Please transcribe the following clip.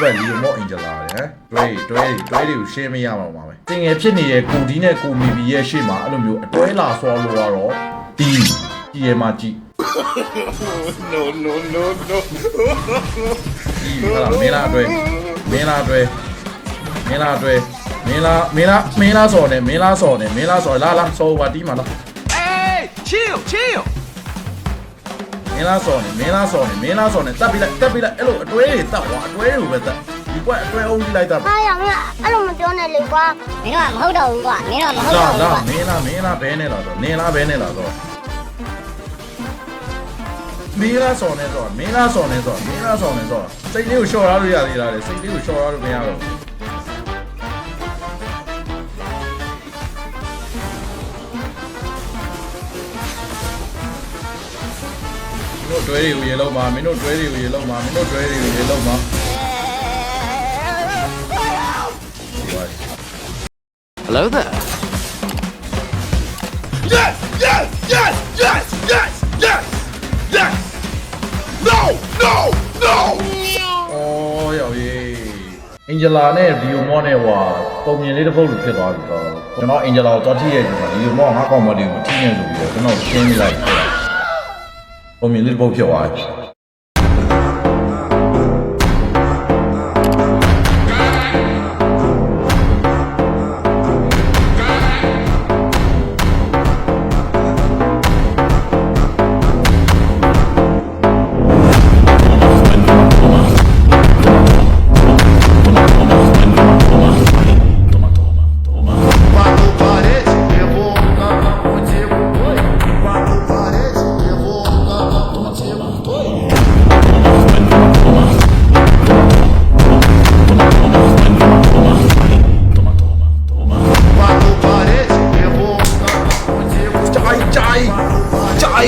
ဘက်လီယိုမော့အင်ဂျလာတယ်ဟမ်တွဲတွဲတွဲတွေကိုရှင်းမရမှာပါပဲတင်ငယ်ဖြစ်နေတဲ့ကိုဒီနဲ့ကိုမီဘီရဲ့ရှေ့မှာအဲ့လိုမျိုးအတွဲလာဆွာလို့ရတော့တီးကြည်ရမှာကြည် no no no no ဒီဟာမင်းလားအတွဲမင်းလားအတွဲမင်းလားအတွဲမင်းလားမင်းလားမင်းလားစော်နေမင်းလားစော်နေမင်းလားစော်လာလာစော်ပါတီးမှာလား hey chill chill မ င်းလားစော်နေမင်းလားစော်နေမင်းလားစော်နေတက်ပြီးလိုက်တက်ပြီးလိုက်အဲ့လိုအတွဲတွေတက်သွားအတွဲတွေကိုပဲတက်ဒီကွက်အတွဲအုပ်ကြီးလိုက်တာဟာရမင်းအဲ့လိုမပြောနဲ့လေကွာမင်းတို့ကမဟုတ်တော့ဘူးကွာမင်းတို့ကမဟုတ်လာတော့ဘူးလာကွာမင်းလားမင်းလားဘဲနေလားဆိုနင်းလားဘဲနေလားဆိုမင်းလားစော်နေဆိုမင်းလားစော်နေဆိုမင်းလားစော်နေဆိုစိတ်လေးကိုလျှော့ရလို့ရသေးလားလေစိတ်လေးကိုလျှော့ရလို့မရတော့ဘူး တို့တွဲတွေကိုရေလုံးပါမင်းတို့တွဲတွေကိုရေလုံးပါမင်းတို့တွဲတွေကိုရေလုံးပါ hello there yes yes yes yes yes yes yes no no no အော်ရောက်ရေးအင်ဂျလာနဲ့ဗီယိုမောနဲ့ဟွာပုံမြင်လေးတစ်ပုတ်လိုဖြစ်သွားပြီတော့ကျွန်တော်အင်ဂျလာကိုတော့ထိရဲ့ကျွန်တော်ဗီယိုမောငါကောင်မလေးကိုထိနေဆိုပြီးတော့ကျွန်တော်ရှင်းပြလိုက် ပုံမြင်လေးတစ်ပု ไป